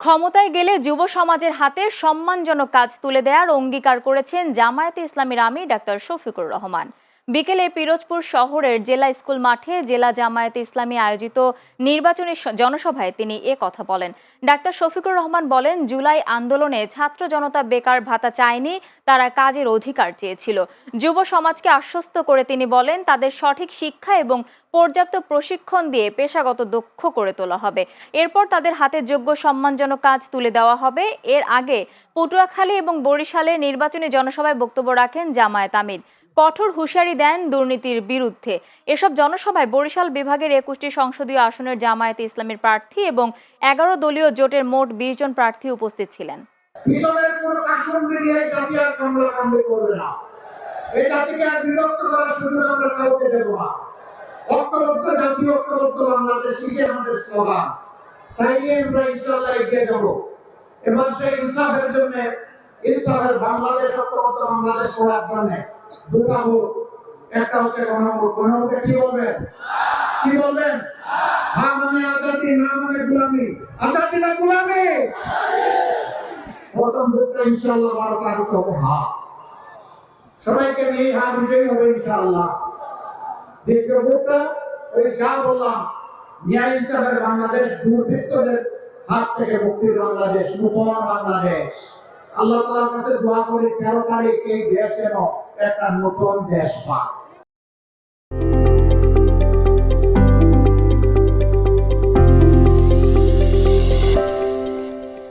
ক্ষমতায় গেলে যুব সমাজের হাতে সম্মানজনক কাজ তুলে দেওয়ার অঙ্গীকার করেছেন জামায়াতে ইসলামীর আমি ডাক্তার শফিকুর রহমান। বিকেলে পিরোজপুর শহরের জেলা স্কুল মাঠে জেলা জামায়াতে ইসলামী আয়োজিত নির্বাচনী জনসভায় তিনি এ কথা বলেন। ডাক্তার শফিকুর রহমান বলেন, জুলাই আন্দোলনে ছাত্র জনতা বেকার ভাতা চায়নি, তারা কাজের অধিকার চেয়েছিল। যুব সমাজকে আশ্বস্ত করে তিনি বলেন, তাদের সঠিক শিক্ষা এবং পর্যাপ্ত প্রশিক্ষণ দিয়ে পেশাগত দক্ষ করে তোলা হবে। এরপর তাদের হাতে যোগ্য সম্মানজনক কাজ তুলে দেওয়া হবে। এর আগে পটুয়াখালী এবং বরিশালে নির্বাচনী জনসভায় বক্তব্য রাখেন জামায়াত আমির। কঠোর হুঁশিয়ারি দেন দুর্নীতির বিরুদ্ধে। এসব জনসভায় বরিশাল বিভাগের একুশটি সংসদীয় আসনের জামায়াতে ইসলামের প্রার্থী এবং এগারো দলীয় জোটের মোট বিশ জন প্রার্থী উপস্থিত ছিলেন। এবার সেই ইনসাফের জন্য, ইনসাফের বাংলাদেশ বাংলাদেশ করার জন্য একটা হচ্ছে কি বলবেন? কি বলবেন? হ্যাঁ মানে আজাদি, না মানে গুলামি। আজাদি না গুলামি? প্রথম তারিখ হবে। হা। সবাইকে নিয়ে হা বিজয়ী হবে ইনশাআল্লাহ। দ্বিতীয় ভোটটা ওই যা বললাম ন্যায় বাংলাদেশ দুর্বৃত্তদের হাত থেকে মুক্তির বাংলাদেশ নূতন বাংলাদেশ। আল্লাহ তালার কাছে দোয়া করি, তেরো তারিখ এই দেশ যেন একটা নতুন দেশ পায়